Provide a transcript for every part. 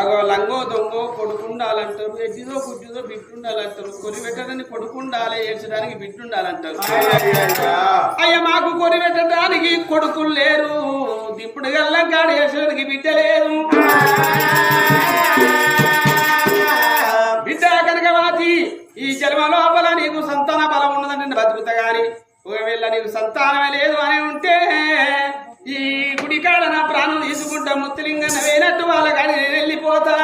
అగో లంగో దొంగో కొడుకుండాలంటారు ఎడ్డిదో గుడ్డిదో బిట్టుండాలంటారు కొరి పెట్టడానికి కొడుకుండాలి ఏడ్చడానికి బిట్టుండాలంటారు అయ్యా మాకు కొరి పెట్టడానికి కొడుకులు లేరు. దిప్పుడు గల్లం కాడ ఏడ్చడానికి బిడ్డ లేదు. బిడ్డ కనుక వాతి ఈ జన్మ లోపల నీకు సంతాన బలం ఉన్నదండి బతుకుతా గాని ఒకవేళ నీకు సంతానమే లేదు అని ఉంటే ఈ గుడికాడ నా ప్రాణం తీసుకుంటా ముత్తులింగన్న వేనట్టు వాళ్ళ కానీ నేను వెళ్ళిపోతా.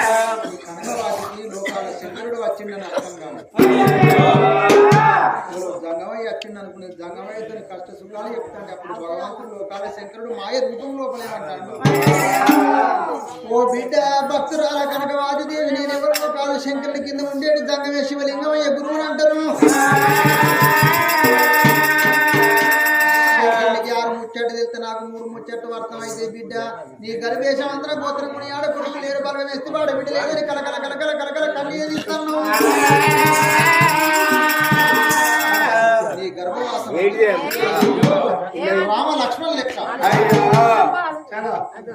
కనకరాజుకి లోకాల శంకరుడు వచ్చిందని అర్థం కాదు జంగమయ్య వచ్చింది అనుకునే జంగమయ్య తన కష్ట సుఖాలు చెప్తాడు. అప్పుడు భగవంతుడు లోకాల శంకరుడు మాయ రూపం లోపలే అంటాడు ఓ బిడ్డ భక్తురాల కనుక వాదిదేవి నేను ఎవరు లోకాల శంకరుడి కింద ఉండేది జంగమే శివలింగమయ్య గురువుని అంటారు. నీ గర్భేశం అంతా గోత్రం కొని ఆడ కొడుకు లేరు బలం వేస్తే వాడు బిడ్డ లేదని కలకల కలకల కలకల కన్నీరు ఇస్తాను నీ గర్భవాసం రామ లక్ష్మణ్ లెక్క.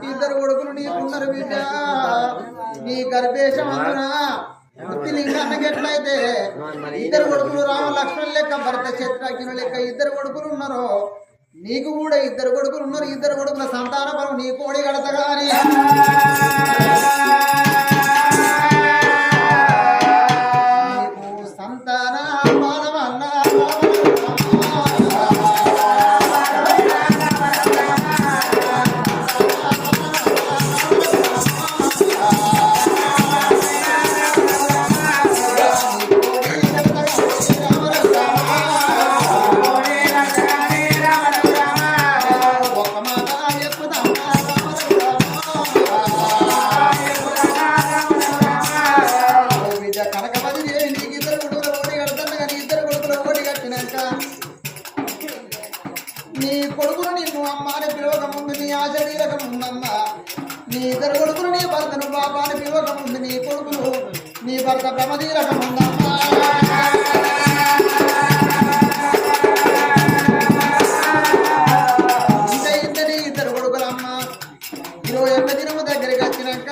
ఇద్దరు కొడుకులు నీకున్నారు బిడ్డ. నీ గర్భేశం అందున ఎట్లయితే ఇద్దరు కొడుకులు రామ లక్ష్మణ్ లెక్క భరత చిత్రాకిన లెక్క ఇద్దరు కొడుకులు ఉన్నారు నీకు కూడా ఇద్దరు కొడుకులు ఉన్నారు ఇద్దరు కొడుకుల సంతాన బలం నీ కోడి కడతగా అని నీ కొడుకును నిన్ను అమ్మ అని పిలవక ముందు నీ ఆచరీలక ముందమ్మ నీ ఇద్దరు కొడుకులు నీ భర్తను బాబా అని పిలవక ముందు నీ కొడుకులు నీ భర్త భ్రమదీలక ముందమ్మ ఇద్దరు కొడుకులమ్మ. ఇరవై ఒక్క దినము దగ్గరికి వచ్చినాక